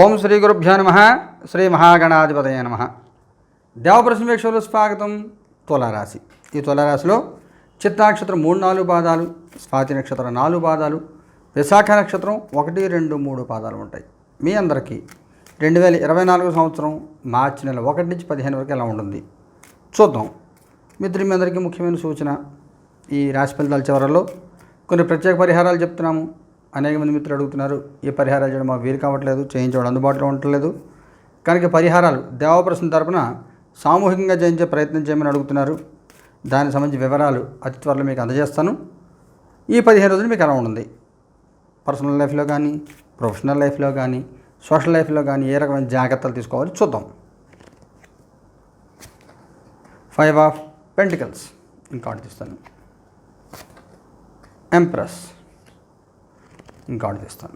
ఓం శ్రీ గురుభ్యో నమ. శ్రీ మహాగణాధిపతయ నమ. దేవప్రసమేశ్వరులు స్వాగతం. తులారాశి. ఈ తులారాశిలో చిత్తానక్షత్రం మూడు నాలుగు పాదాలు స్వాతి నక్షత్రం నాలుగు పాదాలు విశాఖ నక్షత్రం ఒకటి రెండు మూడు పాదాలు ఉంటాయి. మీ అందరికీ రెండు వేల ఇరవై నాలుగు సంవత్సరం మార్చి నెల ఒకటి నుంచి పదిహేను వరకు ఎలా ఉంటుంది? చూద్దాం. మిత్రులు మీ అందరికీ ముఖ్యమైన సూచన. ఈ రాశి ఫలితాల చివరలో కొన్ని ప్రత్యేక పరిహారాలు చెప్తున్నాము. అనేక మంది మిత్రులు అడుగుతున్నారు ఈ పరిహారాలు చేయడం మాకు వీలు కావట్లేదు చేయించడం అందుబాటులో ఉండట్లేదు. కనుక పరిహారాలు దేవప్రశ్న తరపున సామూహికంగా చేయించే ప్రయత్నం చేయమని అడుగుతున్నారు. దానికి సంబంధించిన వివరాలు అతి త్వరలో మీకు అందజేస్తాను. ఈ పదిహేను రోజులు మీకు ఎలా ఉంటుంది? పర్సనల్ లైఫ్లో కానీ ప్రొఫెషనల్ లైఫ్లో కానీ సోషల్ లైఫ్లో కానీ ఏ రకమైన జాగ్రత్తలు తీసుకోవాలి చూద్దాం. ఫైవ్ ఆఫ్ పెంటికల్స్ ఇంకోటి తీస్తాను. ఎంప్రెస్. ఇంకోటి తీస్తాను.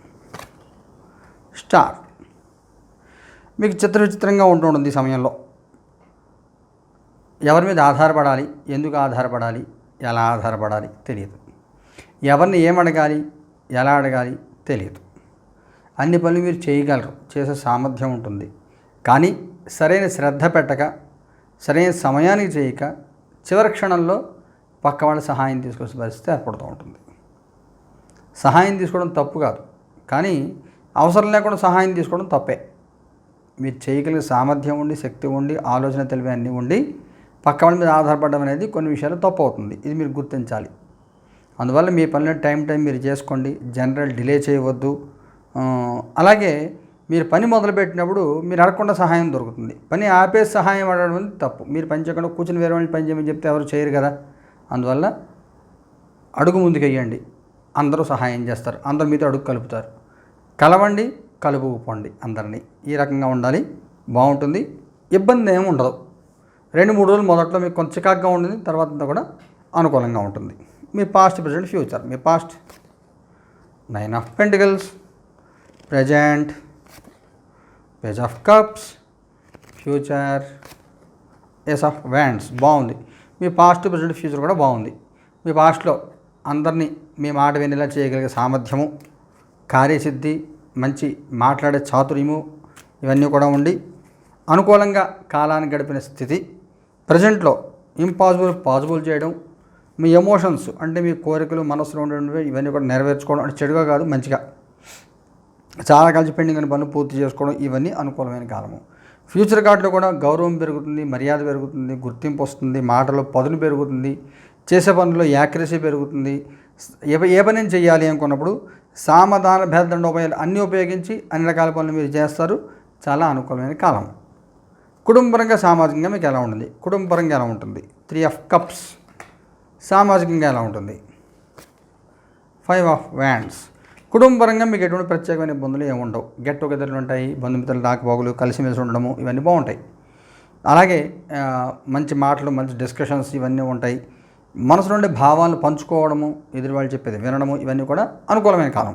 స్టార్. మీకు చిత్ర విచిత్రంగా ఉంటుంది ఈ సమయంలో. ఎవరి మీద ఆధారపడాలి? ఎందుకు ఆధారపడాలి? ఎలా ఆధారపడాలి? తెలియదు. ఎవరిని ఏమడగాలి ఎలా అడగాలి? తెలియదు. అన్ని పనులు మీరు చేయగలరు. చేసే సామర్థ్యం ఉంటుంది. కానీ సరైన శ్రద్ధ పెట్టక సరైన సమయానికి చేయక చివరి క్షణంలో పక్క వాళ్ళ సహాయం తీసుకొచ్చే పరిస్థితి ఏర్పడుతూ ఉంటుంది. సహాయం తీసుకోవడం తప్పు కాదు. కానీ అవసరం లేకుండా సహాయం తీసుకోవడం తప్పే. మీరు చేయగలిగే సామర్థ్యం ఉండి శక్తి ఉండి ఆలోచన తెలివి అన్నీ ఉండి పక్క వాళ్ళ మీద ఆధారపడడం అనేది కొన్ని విషయాలు తప్పు అవుతుంది. ఇది మీరు గుర్తించాలి. అందువల్ల మీ పనులను టైం టైం మీరు చేసుకోండి. జనరల్ డిలే చేయవద్దు. అలాగే మీరు పని మొదలుపెట్టినప్పుడు మీరు అడగకుండా సహాయం దొరుకుతుంది. పని ఆపేసి సహాయం అడగడం అనేది తప్పు. మీరు పని చేయకుండా కూర్చుని వేరే వాళ్ళని పని చేయమని చెప్తే ఎవరు చేయరు కదా. అందువల్ల అడుగు ముందుకు వెయ్యండి అందరూ సహాయం చేస్తారు. అందరూ మీతో అడుగు కలుపుతారు. కలవండి కలుపుకుపోండి అందరినీ. ఈ రకంగా ఉండాలి. బాగుంటుంది. ఇబ్బంది ఏమి ఉండదు. రెండు మూడు రోజులు మొదట్లో మీకు కొంచెం చికాగ్గా ఉంటుంది. తర్వాత కూడా అనుకూలంగా ఉంటుంది. మీ past present future me past nine of pentacles present page of cups future ace of wands బాగుంది. మీ పాస్ట్ ప్రజెంట్ ఫ్యూచర్ కూడా బాగుంది. మీ పాస్ట్లో అందరినీ మీ మాట వినేలా చేయగలిగే సామర్థ్యము కార్యసిద్ధి మంచి మాట్లాడే చాతుర్యము ఇవన్నీ కూడా ఉండి అనుకూలంగా కాలాన్ని గడిపిన స్థితి ప్రజెంట్లో ఇంపాసిబుల్ పాసిబుల్ చేయడం మీ ఎమోషన్స్ అంటే మీ కోరికలు మనసులో ఉండేవి ఇవన్నీ కూడా నెరవేర్చుకోవడం అంటే చెడుగా కాదు మంచిగా. చాలా కలిసి పెండింగ్ అని పనులు పూర్తి చేసుకోవడం ఇవన్నీ అనుకూలమైన కాలము. ఫ్యూచర్ కార్డులో కూడా గౌరవం పెరుగుతుంది మర్యాద పెరుగుతుంది గుర్తింపు వస్తుంది మాటలో పదును పెరుగుతుంది చేసే పనుల్లో యాక్యురసీ పెరుగుతుంది. ఏ ఏ పని చేయాలి అనుకున్నప్పుడు సామధాన భేదండోపాయాలు అన్నీ ఉపయోగించి అన్ని రకాల పనులు మీరు చేస్తారు. చాలా అనుకూలమైన కాలం. కుటుంబపరంగా సామాజికంగా మీకు ఎలా ఉంటుంది కుటుంబపరంగా ఎలా ఉంటుంది? త్రీ ఆఫ్ కప్స్ సామాజికంగా ఎలా ఉంటుంది? ఫైవ్ ఆఫ్ వ్యాండ్స్ కుటుంబపరంగా మీకు ఎటువంటి ప్రత్యేకమైన ఇబ్బందులు ఏమి ఉండవు. గెట్ టుగెదర్లు ఉంటాయి. బంధుమిత్రులు రాకపోగులు కలిసిమెలిసి ఉండడము ఇవన్నీ బాగుంటాయి. అలాగే మంచి మాటలు మంచి డిస్కషన్స్ ఇవన్నీ ఉంటాయి. మనసు నుండి భావాలను పంచుకోవడము ఎదురు వాళ్ళు చెప్పేది వినడము ఇవన్నీ కూడా అనుకూలమైన కాలం.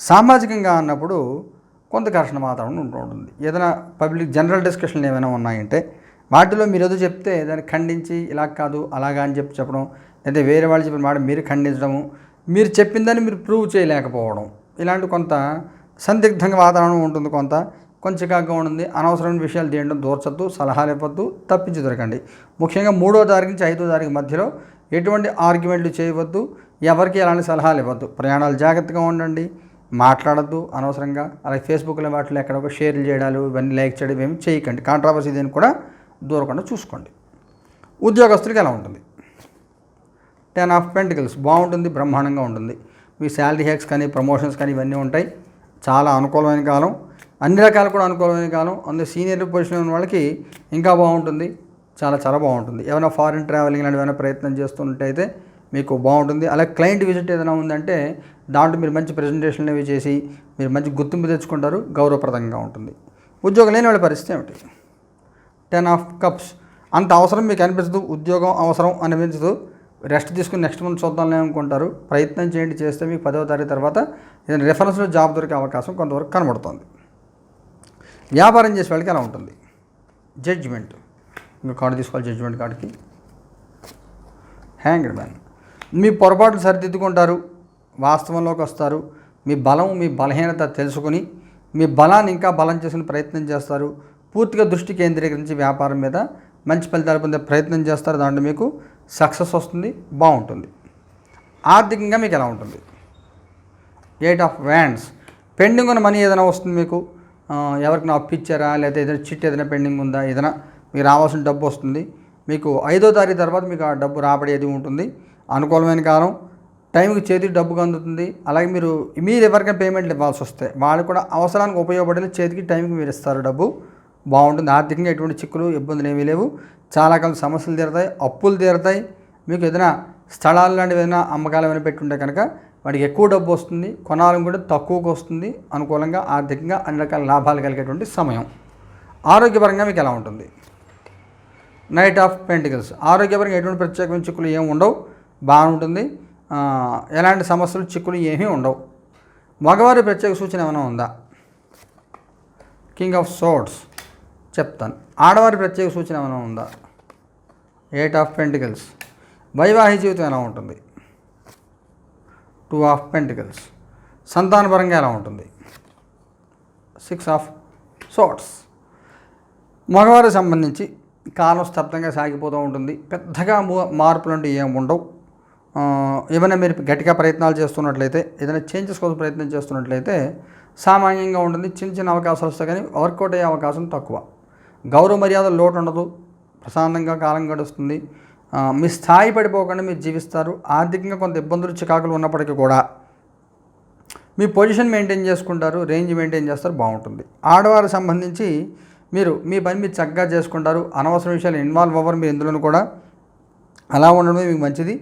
సామాజికంగా అన్నప్పుడు కొంత ఘర్షణ వాతావరణం ఉంటూ ఉంటుంది. ఏదైనా పబ్లిక్ జనరల్ డిస్కషన్లు ఏమైనా ఉన్నాయంటే వాటిలో మీరు ఏదో చెప్తే దాన్ని ఖండించి ఇలా కాదు అలాగా అని చెప్పి చెప్పడం లేదా వేరే వాళ్ళు చెప్పిన మాట మీరు ఖండించడము మీరు చెప్పిందని మీరు ప్రూవ్ చేయలేకపోవడం ఇలాంటి కొంత సందిగ్ధంగా వాతావరణం ఉంటుంది కొంత. కొంచెం చికాగ్గా ఉంటుంది అనవసరమైన విషయాలు తీయడం దూర్చద్దు సలహాలు ఇవ్వద్దు తప్పించి దొరకండి. ముఖ్యంగా మూడో తారీఖు నుంచి ఐదో తారీఖు మధ్యలో ఎటువంటి ఆర్గ్యుమెంట్లు చేయవద్దు ఎవరికి ఎలాంటి సలహాలు ఇవ్వద్దు. ప్రయాణాలు జాగ్రత్తగా ఉండండి మాట్లాడద్దు అనవసరంగా. అలాగే ఫేస్బుక్లో వాటిలో ఎక్కడొక షేర్లు చేయడాలు ఇవన్నీ లైక్ చేయడం ఏమి చేయకండి. కాంట్రావర్సీ దేని కూడా దూరకుండా చూసుకోండి. ఉద్యోగస్తులకి ఎలా ఉంటుంది? టెన్ ఆఫ్ పెంటికల్స్ బాగుంటుంది బ్రహ్మాండంగా ఉంటుంది. మీ శాలరీ హ్యాక్స్ కానీ ప్రమోషన్స్ కానీ ఇవన్నీ ఉంటాయి. చాలా అనుకూలమైన కాలం. అన్ని రకాలు కూడా అనుకూలమైన కాలం. అందులో సీనియర్ పొజిషన్ ఉన్న వాళ్ళకి ఇంకా బాగుంటుంది. చాలా చాలా బాగుంటుంది. ఏమైనా ఫారిన్ ట్రావెలింగ్ లాంటివి ఏమైనా ప్రయత్నం చేస్తున్నట్టయితే మీకు బాగుంటుంది. అలాగే క్లయింట్ విజిట్ ఏదైనా ఉందంటే దాంట్లో మీరు మంచి ప్రజెంటేషన్లు అవి చేసి మీరు మంచి గుర్తింపు తెచ్చుకుంటారు. గౌరవప్రదంగా ఉంటుంది. ఉద్యోగం లేని వాళ్ళ పరిస్థితి ఏమిటి? టెన్ ఆఫ్ కప్స్ అంత అవసరం మీకు అనిపించదు. ఉద్యోగం అవసరం అనిపించదు. రెస్ట్ తీసుకుని నెక్స్ట్ మంత్ చూద్దాంలే అనుకుంటారు. ప్రయత్నం చేయండి. చేస్తే మీకు పదవ తారీఖు తర్వాత రిఫరెన్స్లో జాబ్ దొరికే అవకాశం కొంతవరకు కనబడుతుంది. వ్యాపారం చేసే వాళ్ళకి ఎలా ఉంటుంది. జడ్జిమెంట్ ఇంకా కార్డు తీసుకోవాలి జడ్జిమెంట్ కార్డుకి. హ్యాంగ్డ్ మ్యాన్ మీ పొరపాట్లు సరిదిద్దుకుంటారు వాస్తవంలోకి వస్తారు. మీ బలం మీ బలహీనత తెలుసుకుని మీ బలాన్ని ఇంకా బలం చేసుకునే ప్రయత్నం చేస్తారు. పూర్తిగా దృష్టి కేంద్రీకరించి వ్యాపారం మీద మంచి ఫలితాలు పొందే ప్రయత్నం చేస్తారు. దాంట్లో మీకు సక్సెస్ వస్తుంది బాగుంటుంది. ఆర్థికంగా మీకు ఎలా ఉంటుంది? ఎయిట్ ఆఫ్ వ్యాండ్స్ పెండింగ్ ఉన్న మనీ ఏదైనా వస్తుంది మీకు. ఎవరికైనా అప్పు ఇచ్చారా? లేదా ఏదైనా చిట్ ఏదైనా పెండింగ్ ఉందా? ఏదైనా మీకు రావాల్సిన డబ్బు వస్తుంది. మీకు ఐదో తారీఖు తర్వాత మీకు ఆ డబ్బు రాబడేది ఉంటుంది. అనుకూలమైన కాలం. టైంకి చేతికి డబ్బుగా అందుతుంది. అలాగే మీరు మీరు ఎవరికైనా పేమెంట్లు ఇవ్వాల్సి వస్తే వాళ్ళు కూడా అవసరానికి ఉపయోగపడేది చేతికి టైంకి మీరు ఇస్తారు డబ్బు. బాగుంటుంది. ఆర్థికంగా ఎటువంటి చిక్కులు ఇబ్బందులు ఏమీ లేవు. చాలా కాలం సమస్యలు తీరుతాయి అప్పులు తీరుతాయి. మీకు ఏదైనా స్థలాలు లాంటివి ఏదైనా అమ్మకాలు ఏమైనా పెట్టుంటే కనుక వాడికి ఎక్కువ డబ్బు వస్తుంది కొనాలని కూడా తక్కువకు వస్తుంది అనుకూలంగా ఆర్థికంగా అన్ని రకాల లాభాలు కలిగేటువంటి సమయం. ఆరోగ్యపరంగా మీకు ఎలా ఉంటుంది? నైట్ ఆఫ్ పెంటికల్స్ ఆరోగ్యపరంగా ఎటువంటి ప్రత్యేకమైన చిక్కులు ఏమి ఉండవు బాగుంటుంది. ఎలాంటి సమస్యలు చిక్కులు ఏమీ ఉండవు. మగవారి ప్రత్యేక సూచన ఏమైనా ఉందా? కింగ్ ఆఫ్ సోట్స్ చెప్తాను. ఆడవారి ప్రత్యేక సూచన ఏమైనా ఉందా? ఎయిట్ ఆఫ్ పెంటికల్స్ వైవాహిక జీవితం ఎలా ఉంటుంది? టూ ఆఫ్ పెంటికల్స్ సంతానపరంగా ఎలా ఉంటుంది? సిక్స్ ఆఫ్ సోట్స్ మగవారికి సంబంధించి కాలం స్తబ్దంగా సాగిపోతూ ఉంటుంది. పెద్దగా మూ- మార్పులు అంటే ఏమి ఉండవు. ఏమైనా మీరు గట్టిగా ప్రయత్నాలు చేస్తున్నట్లయితే ఏదైనా చేంజెస్ కోసం ప్రయత్నం చేస్తున్నట్లయితే సామాన్యంగా ఉంటుంది. చిన్న చిన్న అవకాశాలు వస్తాయి కానీ వర్కౌట్ అయ్యే అవకాశం తక్కువ. గౌరవ మర్యాదలు లోటు ఉండదు. ప్రశాంతంగా కాలం గడుస్తుంది. మీ స్థాయి పడిపోకుండా మీరు జీవిస్తారు. ఆర్థికంగా కొంత ఇబ్బందులు చికాకులు ఉన్నప్పటికీ కూడా మీ పొజిషన్ మెయింటైన్ చేసుకుంటారు రేంజ్ మెయింటైన్ చేస్తారు బాగుంటుంది. ఆడవారికి సంబంధించి మీరు మీ పని మీరు చక్కగా చేసుకుంటారు. అనవసర విషయాలు ఇన్వాల్వ్ అవ్వరు మీరు ఇందులో కూడా. అలా ఉండడమే మీకు మంచిది.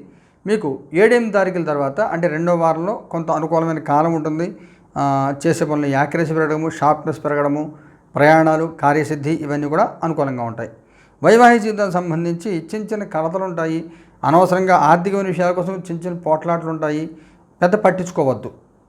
మీకు ఏడెనిమిది తారీఖుల తర్వాత అంటే రెండో వారంలో కొంత అనుకూలమైన కాలం ఉంటుంది. చేసే పనులు యాక్యురసీ పెరగడము షార్ప్నెస్ పెరగడము ప్రయాణాలు కార్యసిద్ధి ఇవన్నీ కూడా అనుకూలంగా ఉంటాయి. వైవాహిక జీవితానికి సంబంధించి చిన్న చిన్న కలతలు ఉంటాయి అనవసరంగా ఆర్థికమైన విషయాల కోసం చిన్న చిన్న పోట్లాట్లు ఉంటాయి పెద్ద పట్టించుకోవద్దు.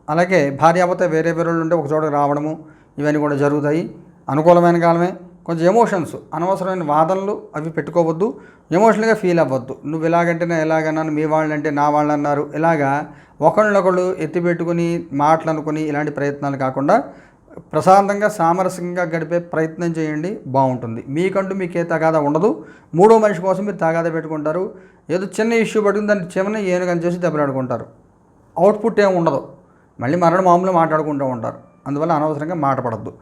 అలాగే భార్యాభర్త వేరే వేరే వాళ్ళు ఉంటే ఒక చోటకి రావడము ఇవన్నీ కూడా జరుగుతాయి. అనుకూలమైన కాలమే. కొంచెం ఎమోషన్స్ అనవసరమైన వాదనలు అవి పెట్టుకోవద్దు. ఎమోషనల్గా ఫీల్ అవ్వద్దు. నువ్వు ఇలాగంటే నేను ఎలాగన్నాను మీ వాళ్ళంటే నా వాళ్ళు అన్నారు ఇలాగా ఒకళ్ళనొకళ్ళు ఎత్తిపెట్టుకుని మాటలు అనుకుని ఇలాంటి ప్రయత్నాలు కాకుండా ప్రశాంతంగా సామరస్యంగా గడిపే ప్రయత్నం చేయండి బాగుంటుంది. మీకంటూ మీకు ఏ తగాదా ఉండదు. మూడో మనిషి కోసం మీరు తగాదా పెట్టుకుంటారు. ఏదో చిన్న ఇష్యూ పడుతుంది దాన్ని చిన్న ఏనుగని చేసి దెబ్బలాడుకుంటారు. అవుట్పుట్ ఏమి ఉండదు. మళ్ళీ మరణ మామూలు మాట్లాడుకుంటూ ఉంటారు. అందువల్ల అనవసరంగా మాట పడద్దు.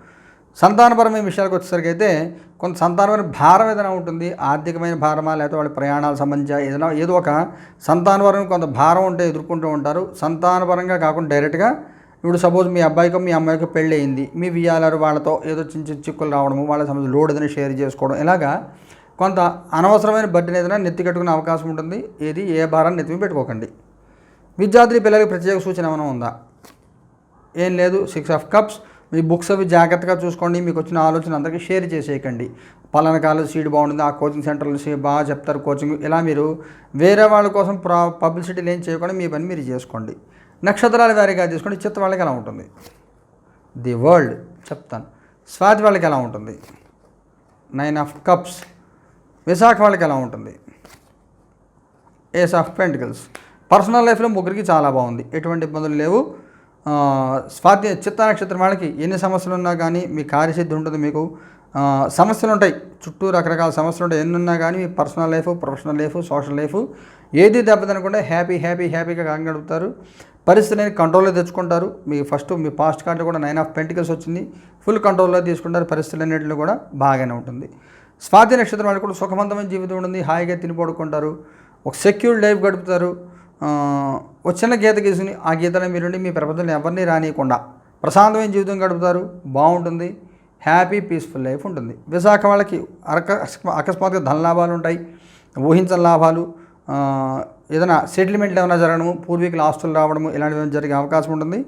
సంతానపరమైన విషయాలకు వచ్చేసరికి అయితే కొంత సంతానపరమైన భారం ఏదైనా ఉంటుంది ఆర్థికమైన భారమా లేకపోతే వాళ్ళ ప్రయాణాలకు సంబంధించి ఏదైనా ఏదో ఒక సంతానపరమైన కొంత భారం ఉంటే ఎదుర్కొంటూ ఉంటారు. సంతానపరంగా కాకుండా డైరెక్ట్గా ఇప్పుడు సపోజ్ మీ అబ్బాయికో మీ అమ్మాయికో పెళ్ళి అయింది మీ వియ్యాలారు వాళ్ళతో ఏదో చిన్న చిన్న చిక్కులు రావడము వాళ్ళ సమస్య లోడ్ ఏదైనా షేర్ చేసుకోవడం. ఇలాగా కొంత అనవసరమైన బడ్డీని ఏదైనా నెత్తి కట్టుకునే అవకాశం ఉంటుంది. ఏది? ఏ భారాన్ని నెత్తి పెట్టుకోకండి. విద్యార్థి పిల్లలకి ప్రత్యేక సూచన ఏమైనా ఉందా? ఏం లేదు. సిక్స్ ఆఫ్ కప్స్ మీ బుక్స్ అవి జాగ్రత్తగా చూసుకోండి. మీకు వచ్చిన ఆలోచన అందరికీ షేర్ చేసేయకండి. పలానా కాలేజ్ సీట్ బాగుంటుంది. ఆ కోచింగ్ సెంటర్లో బాగా చెప్తారు కోచింగ్. ఇలా మీరు వేరే వాళ్ళ కోసం ప్రా పబ్లిసిటీలు ఏం చేయకుండా మీ పని మీరు చేసుకోండి. నక్షత్రాల వారిగా తీసుకుంటే చిత్త వాళ్ళకి ఎలా ఉంటుంది? ది వరల్డ్ చెప్తాను. స్వాతి వాళ్ళకి ఎలా ఉంటుంది? నైన్ ఆఫ్ కప్స్ విశాఖ వాళ్ళకి ఎలా ఉంటుంది? Ace of pentacles. పర్సనల్ లైఫ్లో ముగ్గురికి చాలా బాగుంది. ఎటువంటి ఇబ్బందులు లేవు. స్వాతి చిత్త నక్షత్రం వాళ్ళకి ఎన్ని సమస్యలు ఉన్నా కానీ మీ కార్యసిద్ధి ఉంటుంది మీకు. సమస్యలు ఉంటాయి. చుట్టూ రకరకాల సమస్యలు ఉంటాయి. ఎన్ని ఉన్నా కానీ మీ personal life professional life social life ఏది దెబ్బతినకుండా హ్యాపీ హ్యాపీ హ్యాపీగా కాలం పరిస్థితిని కంట్రోల్లో తెచ్చుకుంటారు. మీ ఫస్ట్ మీ పాస్ట్ కార్డు కూడా నైన్ ఆఫ్ పెంటికల్స్ వచ్చింది. ఫుల్ కంట్రోల్లో తీసుకుంటారు. పరిస్థితులు అన్నింటిలో కూడా బాగానే ఉంటుంది. స్వాతి నక్షత్రం వాళ్ళు కూడా సుఖవంతమైన జీవితం ఉంటుంది. హాయిగా తిని పడుకుంటారు. ఒక సెక్యూర్డ్ లైఫ్ గడుపుతారు. ఒక చిన్న గీత గీసుకుని ఆ గీతలో మీరుండి మీ ప్రపంచంలో ఎవరిని రానియకుండా ప్రశాంతమైన జీవితం గడుపుతారు. బాగుంటుంది. హ్యాపీ పీస్ఫుల్ లైఫ్ ఉంటుంది. విశాఖ వాళ్ళకి అరక అకస్మాత్తుగా ధన లాభాలు ఉంటాయి. ఊహించని లాభాలు. ఏదైనా సెటిల్మెంట్లు ఏమైనా జరగడము పూర్వీకుల ఆస్తులు రావడము ఇలాంటివి జరిగే అవకాశం ఉంటుంది.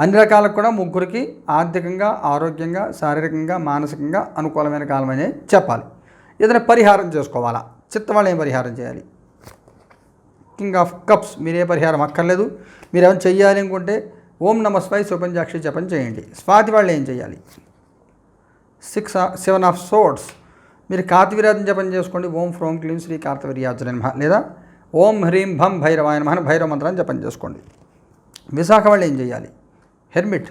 అన్ని రకాలకు కూడా ముగ్గురికి ఆర్థికంగా ఆరోగ్యంగా శారీరకంగా మానసికంగా అనుకూలమైన కాలమనే చెప్పాలి. ఏదైనా పరిహారం చేసుకోవాలా? చిత్త వాళ్ళు ఏం పరిహారం చేయాలి? కింగ్ ఆఫ్ కప్స్ మీరే పరిహారం అక్కర్లేదు. మీరు ఏమైనా చెయ్యాలి అనుకుంటే ఓం నమ స్వై సుపంచాక్షి జపం చేయండి. స్వాతి వాళ్ళు ఏం చేయాలి? సిక్స్ సెవెన్ ఆఫ్ సోర్ట్స్ మీరు కార్తవీర్యాజన జపం చేసుకోండి. ఓం ఫ్రోం క్లీం శ్రీ కార్తవీర్యాజన లేదా ఓం హ్రీం భం భైరవాయన మహన్ భైరవ మంత్రాన్ని జపం చేసుకోండి. విశాఖ వాళ్ళు ఏం చేయాలి? హెర్మిట్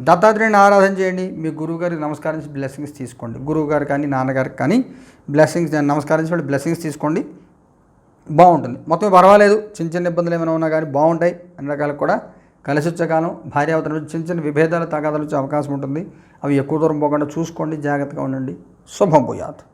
దత్తాత్రేయుని ఆరాధన చేయండి. మీ గురువుగారికి నమస్కరించి బ్లెస్సింగ్స్ తీసుకోండి. గురువుగారు కానీ నాన్నగారికి కానీ బ్లెస్సింగ్స్ నమస్కరించి బ్లెస్సింగ్స్ తీసుకోండి. బాగుంటుంది. మొత్తం పర్వాలేదు. చిన్న చిన్న ఇబ్బందులు ఏమైనా ఉన్నా కానీ బాగుంటాయి. అన్ని రకాలు కూడా కలిసి వచ్చే కాలం భార్యావతల నుంచి చిన్న చిన్న విభేదాలు తగాదాలు వచ్చే అవకాశం ఉంటుంది. అవి ఎక్కువ దూరం పోకుండా చూసుకోండి. జాగ్రత్తగా ఉండండి. శుభం పోయాత్